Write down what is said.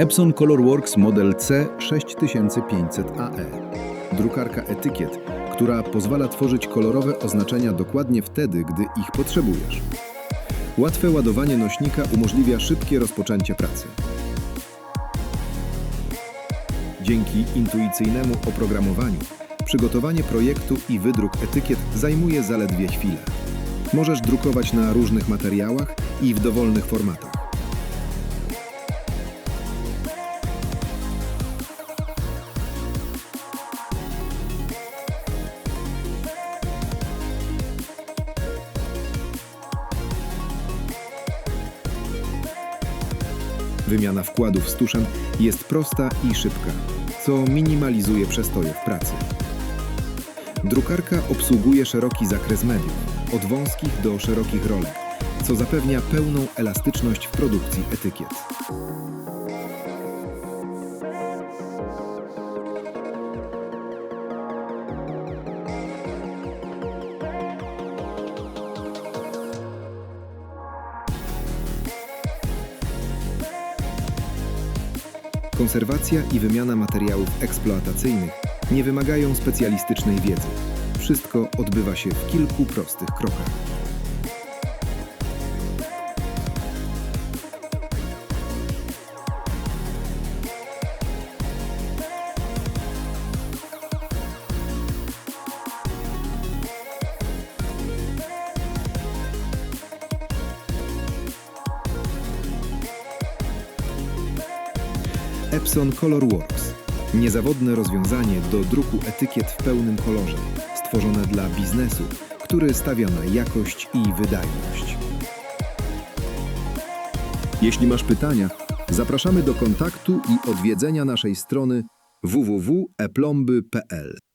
Epson ColorWorks model C6500AE. E. Drukarka etykiet, która pozwala tworzyć kolorowe oznaczenia dokładnie wtedy, gdy ich potrzebujesz. Łatwe ładowanie nośnika umożliwia szybkie rozpoczęcie pracy. Dzięki intuicyjnemu oprogramowaniu, przygotowanie projektu i wydruk etykiet zajmuje zaledwie chwilę. Możesz drukować na różnych materiałach i w dowolnych formatach. Wymiana wkładów z tuszem jest prosta i szybka, co minimalizuje przestoje w pracy. Drukarka obsługuje szeroki zakres mediów, od wąskich do szerokich rolek, co zapewnia pełną elastyczność w produkcji etykiet. Konserwacja i wymiana materiałów eksploatacyjnych nie wymagają specjalistycznej wiedzy. Wszystko odbywa się w kilku prostych krokach. Epson ColorWorks. Niezawodne rozwiązanie do druku etykiet w pełnym kolorze, stworzone dla biznesu, który stawia na jakość i wydajność. Jeśli masz pytania, zapraszamy do kontaktu i odwiedzenia naszej strony www.eplomby.pl.